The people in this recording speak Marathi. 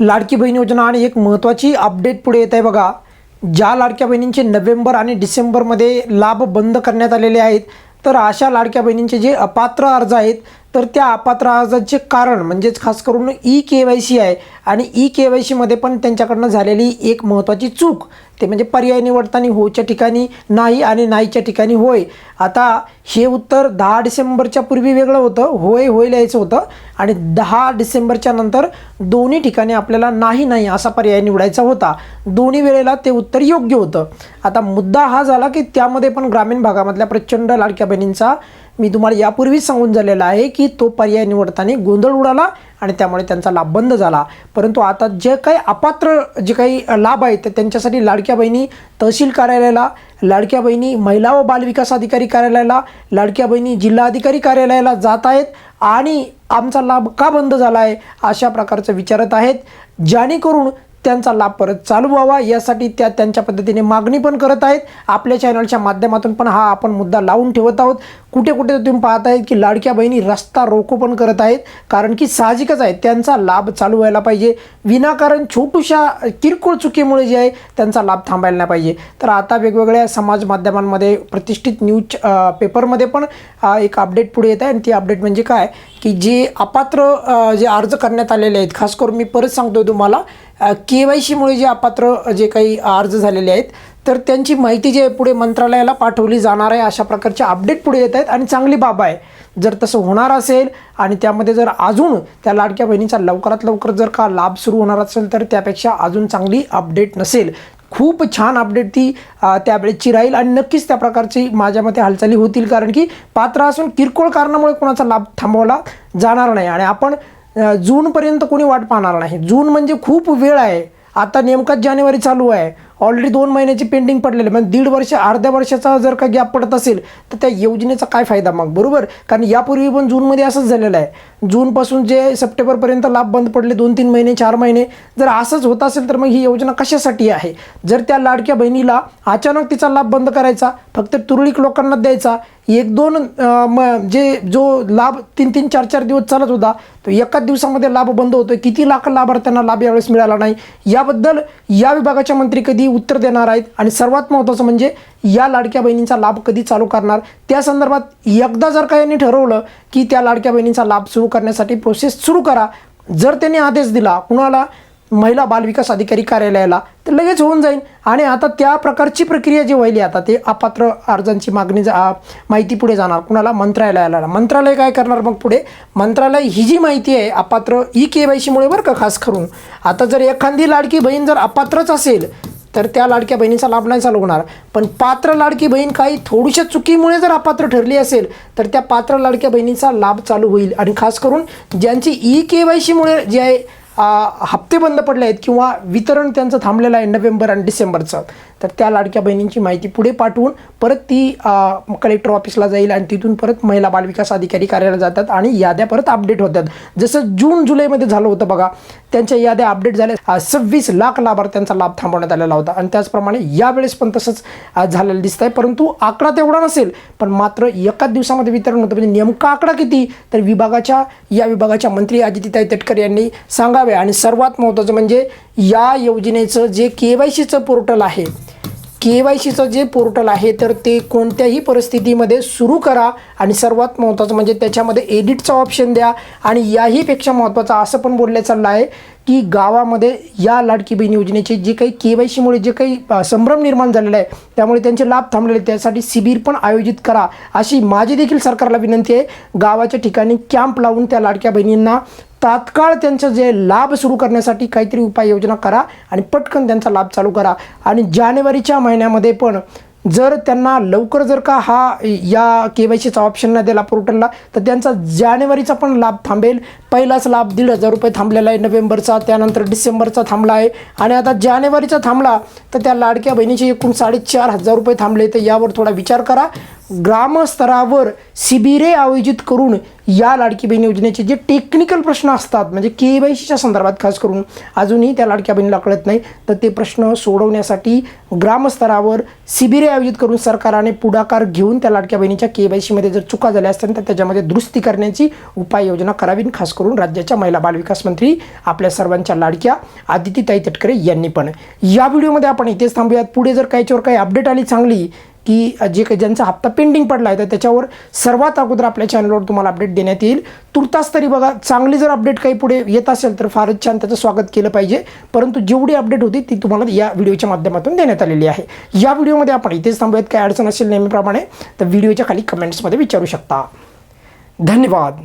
लाडकी बहीण योजना आणि एक महत्त्वाची अपडेट पुढे येत आहे बघा. ज्या लाडक्या बहिणींचे नोव्हेंबर आणि डिसेंबरमध्ये लाभ बंद करण्यात आलेले आहेत तर अशा लाडक्या बहिणींचे जे अपात्र अर्ज आहेत तर त्या अपात्र अर्जाचे कारण म्हणजेच खास करून ई के वाय सी आहे. आणि ई के वाय सीमध्ये पण त्यांच्याकडनं झालेली एक महत्त्वाची चूक ते म्हणजे पर्याय निवडताना होच्या ठिकाणी नाही आणि नाहीच्या ठिकाणी होय. आता हे उत्तर दहा डिसेंबरच्या पूर्वी वेगळं होतं होय होय लिहायचं होतं आणि दहा डिसेंबरच्या नंतर दोन्ही ठिकाणी आपल्याला नाही नाही असा पर्याय निवडायचा होता. दोन्ही वेळेला ते उत्तर योग्य होतं. आता मुद्दा हा झाला की त्यामध्ये पण ग्रामीण भागामधल्या प्रचंड लाडक्या बहिणींचा मी तुम्हाला यापूर्वीच सांगून झालेला आहे की तो पर्याय निवडताना गोंधळ उडाला आणि त्यामुळे त्यांचा लाभ बंद झाला. परंतु आता जे काही अपात्र जे काही लाभ आहेत ते त्यांच्यासाठी लाडक्या बहिणी तहसील कार्यालयाला लाडक्या बहिणी महिला व बालविकास अधिकारी कार्यालयाला लाडक्या बहिणी जिल्हाधिकारी कार्यालयाला जात आहेत आणि आमचा लाभ का बंद झाला आहे अशा प्रकारचं विचारत आहेत. जेणेकरून त्यांचा लाभ परत चालू व्हावा. यासाठी त्या त्यांच्या पद्धतीने मागणी पण करत आहेत. आपल्या चॅनलच्या माध्यमातून पण हा आपण मुद्दा लावून ठेवत आहोत. कुठे कुठे तुम्ही पाहत आहेत की लाडक्या बहिणी रस्ता रोको पण करत आहेत. कारण की साहजिकच आहे त्यांचा लाभ चालू व्हायला पाहिजे. विनाकारण छोटूशा किरकोळ चुकीमुळे जे आहे त्यांचा लाभ थांबायला नाही पाहिजे. तर आता वेगवेगळ्या समाज माध्यमांमध्ये प्रतिष्ठित न्यूज पेपरमध्ये पण एक अपडेट पुढे येत आहे. आणि ती अपडेट म्हणजे काय? की जे अपात्र जे अर्ज करण्यात आलेले आहेत. खास करून मी परत सांगतो तुम्हाला. के वाय सीमुळे जे अपात्र जे काही अर्ज झालेले आहेत तर त्यांची माहिती जी आहे पुढे मंत्रालयाला पाठवली जाणार आहे अशा प्रकारचे अपडेट पुढे येत आहेत आणि चांगली बाब आहे. जर तसं होणार असेल आणि त्यामध्ये जर अजून त्या लाडक्या बहिणीचा लवकरात लवकर जर का लाभ सुरू होणार असेल तर त्यापेक्षा अजून चांगली अपडेट नसेल. खूप छान अपडेट ती त्यावेळेची राहील आणि नक्कीच त्या प्रकारची माझ्या मते हालचाली होतील कारण की पात्र असून किरकोळ कारणामुळे कोणाचा लाभ थांबवला जाणार नाही. आणि आपण जूनपर्यंत कोणी वाट पाहणार नाही. जून म्हणजे खूप वेळ आहे. आता नेमकाच जानेवारी चालू आहे. ऑलरेडी दोन महिन्याची पेंडिंग पडलेली म्हणजे दीड वर्ष अर्ध्या वर्षाचा जर का गॅप पडत असेल तर त्या योजनेचा काय फायदा मग? बरोबर? कारण यापूर्वी पण जूनमध्ये असंच झालेलं आहे. जूनपासून जे सप्टेंबरपर्यंत लाभ बंद पडले दोन तीन महिने चार महिने जर असंच होत असेल तर मग ही योजना कशासाठी आहे? जर त्या लाडक्या बहिणीला अचानक तिचा लाभ बंद करायचा फक्त तुरळीक लोकांना द्यायचा एक दोन म जे जो लाभ तीन तीन चार चार दिवस चालत होता तो एकाच दिवसामध्ये लाभ बंद होतोय किती लाख लाभार्थ्यांना लाभ यावेळेस मिळाला नाही? याबद्दल या विभागाच्या मंत्री कधी उत्तर देणार आहेत? आणि सर्वात महत्त्वाचं म्हणजे या लाडक्या बहिणींचा लाभ कधी चालू करणार? त्या संदर्भात एकदा जर का यांनी ठरवलं की त्या लाडक्या बहिणींचा लाभ सुरू करण्यासाठी प्रोसेस सुरू करा जर त्यांनी आदेश दिला कुणाला? महिला बालविकास अधिकारी कार्यालयाला तर लगेच होऊन जाईल. आणि आता त्या प्रकारची प्रक्रिया जी व्हायली आता ते अपात्र अर्जांची मागणी जा माहिती पुढे जाणार. कुणाला? मंत्रालयाला. मंत्रालय काय करणार मग पुढे? मंत्रालय ही जी माहिती आहे अपात्र ई के वाय सीमुळे बरं का खास करून. आता जर एखादी लाडकी बहीण जर अपात्रच असेल तर त्या लाडक्या बहिणीचा लाभ नाही चालू होणार. पण पात्र लाडकी बहीण काही थोडीशा चुकीमुळे जर अपात्र ठरली असेल तर त्या पात्र लाडक्या बहिणीचा लाभ चालू होईल. आणि खास करून ज्यांची ई के वाय सीमुळे जे आहे हप्ते बंद पडले आहेत किंवा वितरण त्यांचं थांबलेलं आहे नोव्हेंबर आणि डिसेंबरचं. तर त्या लाडक्या बहिणींची माहिती पुढे पाठवून परत ती कलेक्टर ऑफिसला जाईल आणि तिथून परत महिला बालविकास अधिकारी कार्यालयात जातात आणि याद्या परत अपडेट होतात. जसं जून जुलैमध्ये झालं होतं बघा त्यांच्या याद्या अपडेट झाल्या. सव्वीस लाख लाभार्थ्यांचा लाभ थांबवण्यात आलेला होता आणि त्याचप्रमाणे यावेळेस पण तसंच झालेलं दिसत आहे. परंतु आकडा तेवढा नसेल पण मात्र एकाच दिवसामध्ये वितरण होतं. म्हणजे नेमका आकडा किती? तर विभागाच्या या विभागाच्या मंत्री अजितीताई तटकर यांनी सांगा करावे. आणि सर्वात महत्त्वाचं म्हणजे या योजनेचं जे के वाय सीचं पोर्टल आहे के वाय सीचं जे पोर्टल आहे तर ते कोणत्याही परिस्थितीमध्ये सुरू करा. आणि सर्वात महत्त्वाचं म्हणजे त्याच्यामध्ये एडिटचा ऑप्शन द्या. आणि याहीपेक्षा महत्त्वाचं असं पण बोललं चाललं आहे की गावामध्ये या लाडकी बहीण योजनेचे जे काही के वाय सीमुळे जे काही संभ्रम निर्माण झालेला आहे त्यामुळे त्यांचे लाभ थांबलेले त्यासाठी शिबिर पण आयोजित करा. अशी माझी देखील सरकारला विनंती आहे. गावाच्या ठिकाणी कॅम्प लावून त्या लाडक्या बहिणींना तात्काळ त्यांचं जे लाभ सुरू करण्यासाठी काहीतरी उपाययोजना करा आणि पटकन त्यांचा लाभ चालू करा. आणि जानेवारीच्या महिन्यामध्ये पण जर त्यांना लवकर जर का हा या के वाय सीचा ऑप्शन नाही दिला पोर्टलला तर त्यांचा जानेवारीचा पण लाभ थांबेल. पहिलाच लाभ दीड हजार रुपये थांबलेला आहे नोव्हेंबरचा त्यानंतर डिसेंबरचा थांबला आहे. आणि आता जानेवारीचा थांबला तर त्या लाडक्या बहिणीचे एकूण साडेचार हजार रुपये थांबले तर यावर थोडा विचार करा. ग्रामस्तरावर शिबिरे आयोजित करून या लाडकी बहीण योजनेचे जे टेक्निकल प्रश्न असतात म्हणजे के वाय सीच्या संदर्भात खास करून अजूनही त्या लाडक्या बहिणीला कळत नाही. तर ते प्रश्न सोडवण्यासाठी ग्रामस्तरावर शिबिरे आयोजित करून सरकारने पुढाकार घेऊन त्या लाडक्या बहिणीच्या के वाय सीमध्ये जर चुका झाल्या असतील तर त्याच्यामध्ये दुरुस्ती करण्याची उपाययोजना करावी आणि खास करून राज्याच्या महिला बालविकास मंत्री आपल्या सर्वांच्या लाडक्या आदितीताई तटकरे यांनी पण. या व्हिडिओमध्ये आपण इथेच थांबूयात. पुढे जर काहीच्यावर काही अपडेट आली चांगली की जे काही ज्यांचा हप्ता पेंडिंग पडला आहे तर त्याच्यावर सर्वात अगोदर आपल्या चॅनलवर तुम्हाला अपडेट देण्यात येईल. तुर्तास तरी बघा चांगली जर अपडेट काही पुढे येत असेल तर फारच छान त्याचं स्वागत केलं पाहिजे. परंतु जेवढी अपडेट होती ती तुम्हाला या व्हिडिओच्या माध्यमातून देण्यात आलेली आहे. या व्हिडिओमध्ये आपण इथेच थांबूयात. काय अडचण असेल नेहमीप्रमाणे तर व्हिडिओच्या खाली कमेंट्समध्ये विचारू शकता. धन्यवाद.